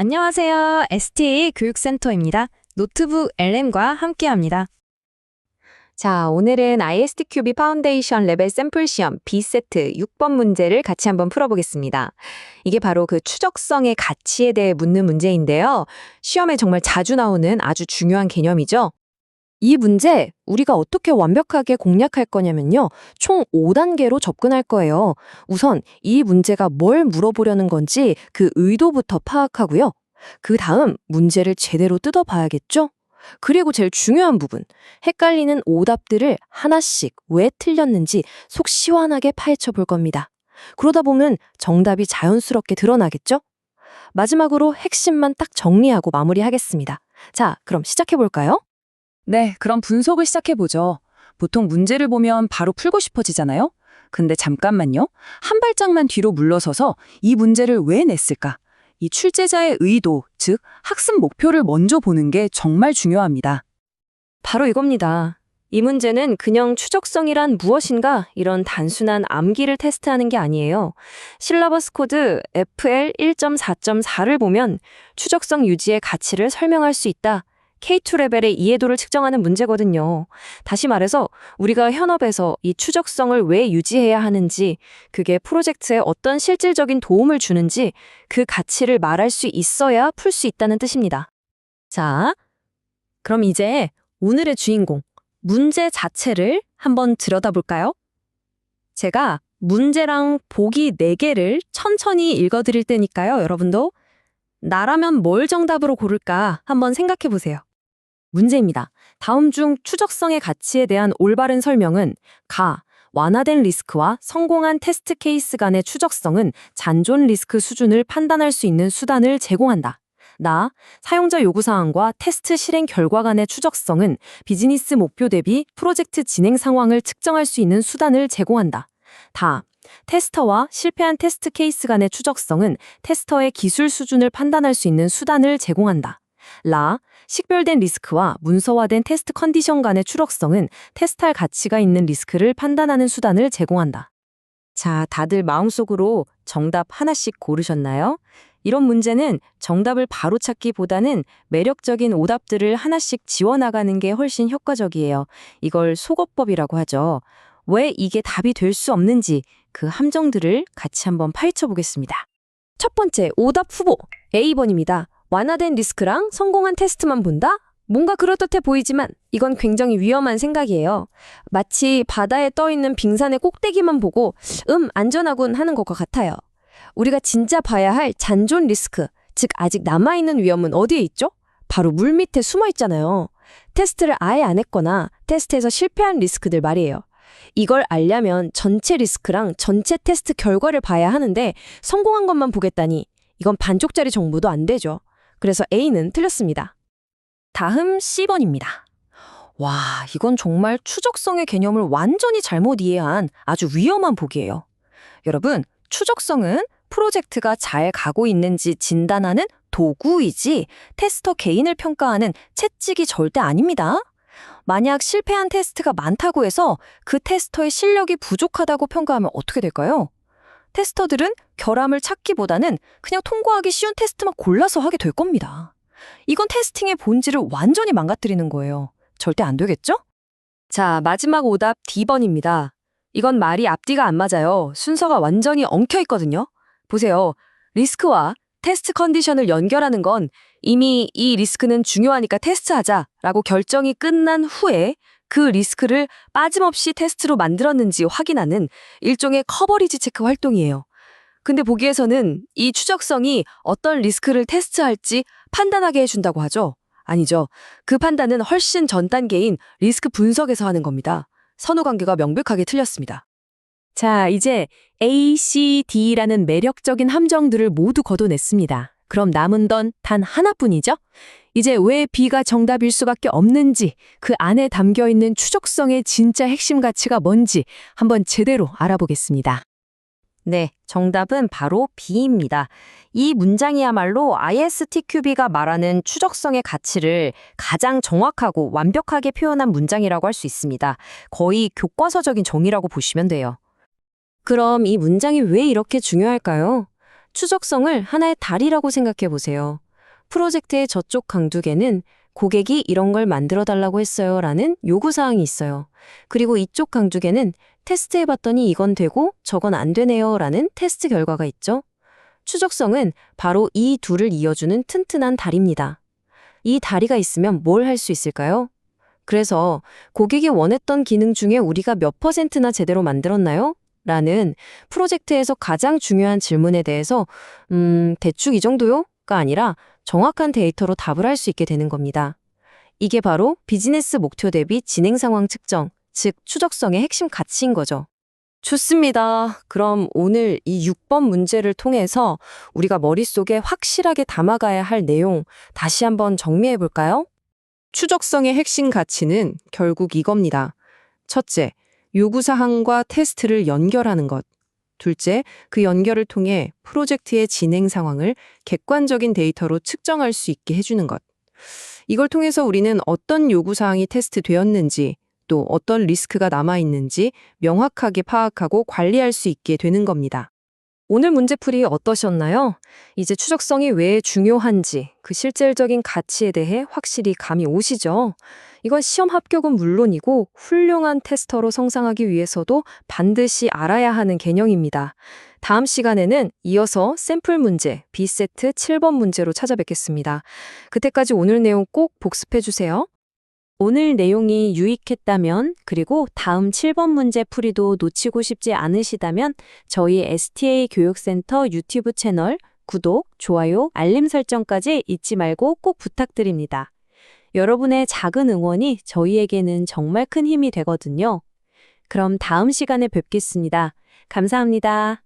안녕하세요. STA 교육센터입니다. 노트북 LM과 함께합니다. 자, 오늘은 IST 큐비 파운데이션 레벨 샘플 시험 B세트 6번 문제를 같이 한번 풀어보겠습니다. 이게 바로 그 추적성의 가치에 대해 묻는 문제인데요. 시험에 정말 자주 나오는 아주 중요한 개념이죠. 이 문제 우리가 어떻게 완벽하게 공략할 거냐면요. 총 5단계로 접근할 거예요. 우선 이 문제가 뭘 물어보려는 건지 그 의도부터 파악하고요. 그 다음 문제를 제대로 뜯어봐야겠죠? 그리고 제일 중요한 부분, 헷갈리는 오답들을 하나씩 왜 틀렸는지 속 시원하게 파헤쳐 볼 겁니다. 그러다 보면 정답이 자연스럽게 드러나겠죠? 마지막으로 핵심만 딱 정리하고 마무리하겠습니다. 자, 그럼 시작해 볼까요? 네, 그럼 분석을 시작해보죠. 보통 문제를 보면 바로 풀고 싶어지잖아요? 근데 잠깐만요. 한 발짝만 뒤로 물러서서 이 문제를 왜 냈을까? 이 출제자의 의도, 즉 학습 목표를 먼저 보는 게 정말 중요합니다. 바로 이겁니다. 이 문제는 그냥 추적성이란 무엇인가 이런 단순한 암기를 테스트하는 게 아니에요. 실라버스 코드 FL 1.4.4를 보면 추적성 유지의 가치를 설명할 수 있다. K2 레벨의 이해도를 측정하는 문제거든요. 다시 말해서 우리가 현업에서 이 추적성을 왜 유지해야 하는지, 그게 프로젝트에 어떤 실질적인 도움을 주는지 그 가치를 말할 수 있어야 풀 수 있다는 뜻입니다. 자, 그럼 이제 오늘의 주인공, 문제 자체를 한번 들여다볼까요? 제가 문제랑 보기 4개를 천천히 읽어드릴 테니까요, 여러분도. 나라면 뭘 정답으로 고를까 한번 생각해 보세요. 문제입니다. 다음 중 추적성의 가치에 대한 올바른 설명은 가, 완화된 리스크와 성공한 테스트 케이스 간의 추적성은 잔존 리스크 수준을 판단할 수 있는 수단을 제공한다. 나, 사용자 요구사항과 테스트 실행 결과 간의 추적성은 비즈니스 목표 대비 프로젝트 진행 상황을 측정할 수 있는 수단을 제공한다. 다, 테스터와 실패한 테스트 케이스 간의 추적성은 테스터의 기술 수준을 판단할 수 있는 수단을 제공한다. 라, 식별된 리스크와 문서화된 테스트 컨디션 간의 추력성은 테스트할 가치가 있는 리스크를 판단하는 수단을 제공한다. 자, 다들 마음속으로 정답 하나씩 고르셨나요? 이런 문제는 정답을 바로 찾기보다는 매력적인 오답들을 하나씩 지워나가는 게 훨씬 효과적이에요. 이걸 속어법이라고 하죠. 왜 이게 답이 될 수 없는지 그 함정들을 같이 한번 파헤쳐 보겠습니다. 첫 번째, 오답 후보 A번입니다. 완화된 리스크랑 성공한 테스트만 본다? 뭔가 그럴듯해 보이지만 이건 굉장히 위험한 생각이에요. 마치 바다에 떠 있는 빙산의 꼭대기만 보고 음, 안전하군 하는 것과 같아요. 우리가 진짜 봐야 할 잔존 리스크, 즉 아직 남아있는 위험은 어디에 있죠? 바로 물 밑에 숨어 있잖아요. 테스트를 아예 안 했거나 테스트에서 실패한 리스크들 말이에요. 이걸 알려면 전체 리스크랑 전체 테스트 결과를 봐야 하는데 성공한 것만 보겠다니 이건 반쪽짜리 정보도 안 되죠. 그래서 A는 틀렸습니다. 다음 C번입니다. 와, 이건 정말 추적성의 개념을 완전히 잘못 이해한 아주 위험한 보기예요. 여러분, 추적성은 프로젝트가 잘 가고 있는지 진단하는 도구이지 테스터 개인을 평가하는 채찍이 절대 아닙니다. 만약 실패한 테스트가 많다고 해서 그 테스터의 실력이 부족하다고 평가하면 어떻게 될까요? 테스터들은 결함을 찾기보다는 그냥 통과하기 쉬운 테스트만 골라서 하게 될 겁니다. 이건 테스팅의 본질을 완전히 망가뜨리는 거예요. 절대 안 되겠죠? 자, 마지막 오답 D번입니다. 이건 말이 앞뒤가 안 맞아요. 순서가 완전히 엉켜 있거든요. 보세요. 리스크와 테스트 컨디션을 연결하는 건 이미 이 리스크는 중요하니까 테스트하자라고 결정이 끝난 후에 그 리스크를 빠짐없이 테스트로 만들었는지 확인하는 일종의 커버리지 체크 활동이에요. 근데 보기에서는 이 추적성이 어떤 리스크를 테스트할지 판단하게 해준다고 하죠. 아니죠. 그 판단은 훨씬 전 단계인 리스크 분석에서 하는 겁니다. 선후 관계가 명백하게 틀렸습니다. 자, 이제 A, C, D라는 매력적인 함정들을 모두 걷어냈습니다. 그럼 남은 건 단 하나뿐이죠? 이제 왜 B가 정답일 수밖에 없는지, 그 안에 담겨 있는 추적성의 진짜 핵심 가치가 뭔지 한번 제대로 알아보겠습니다. 네, 정답은 바로 B입니다. 이 문장이야말로 ISTQB가 말하는 추적성의 가치를 가장 정확하고 완벽하게 표현한 문장이라고 할 수 있습니다. 거의 교과서적인 정의라고 보시면 돼요. 그럼 이 문장이 왜 이렇게 중요할까요? 추적성을 하나의 달이라고 생각해 보세요. 프로젝트의 저쪽 강둑에는 고객이 이런 걸 만들어 달라고 했어요 라는 요구사항이 있어요. 그리고 이쪽 강둑에는 테스트해봤더니 이건 되고 저건 안 되네요 라는 테스트 결과가 있죠. 추적성은 바로 이 둘을 이어주는 튼튼한 다리입니다. 이 다리가 있으면 뭘 할 수 있을까요? 그래서 고객이 원했던 기능 중에 우리가 몇 퍼센트나 제대로 만들었나요? 라는 프로젝트에서 가장 중요한 질문에 대해서 음, 대충 이 정도요?가 아니라 정확한 데이터로 답을 할 수 있게 되는 겁니다. 이게 바로 비즈니스 목표 대비 진행 상황 측정, 즉 추적성의 핵심 가치인 거죠. 좋습니다. 그럼 오늘 이 6번 문제를 통해서 우리가 머릿속에 확실하게 담아가야 할 내용 다시 한번 정리해 볼까요? 추적성의 핵심 가치는 결국 이겁니다. 첫째, 요구사항과 테스트를 연결하는 것. 둘째, 그 연결을 통해 프로젝트의 진행 상황을 객관적인 데이터로 측정할 수 있게 해주는 것. 이걸 통해서 우리는 어떤 요구사항이 테스트되었는지, 또 어떤 리스크가 남아있는지 명확하게 파악하고 관리할 수 있게 되는 겁니다. 오늘 문제풀이 어떠셨나요? 이제 추적성이 왜 중요한지 그 실질적인 가치에 대해 확실히 감이 오시죠? 이건 시험 합격은 물론이고 훌륭한 테스터로 성장하기 위해서도 반드시 알아야 하는 개념입니다. 다음 시간에는 이어서 샘플 문제 B세트 7번 문제로 찾아뵙겠습니다. 그때까지 오늘 내용 꼭 복습해 주세요. 오늘 내용이 유익했다면 그리고 다음 7번 문제 풀이도 놓치고 싶지 않으시다면 저희 STA 교육센터 유튜브 채널 구독, 좋아요, 알림 설정까지 잊지 말고 꼭 부탁드립니다. 여러분의 작은 응원이 저희에게는 정말 큰 힘이 되거든요. 그럼 다음 시간에 뵙겠습니다. 감사합니다.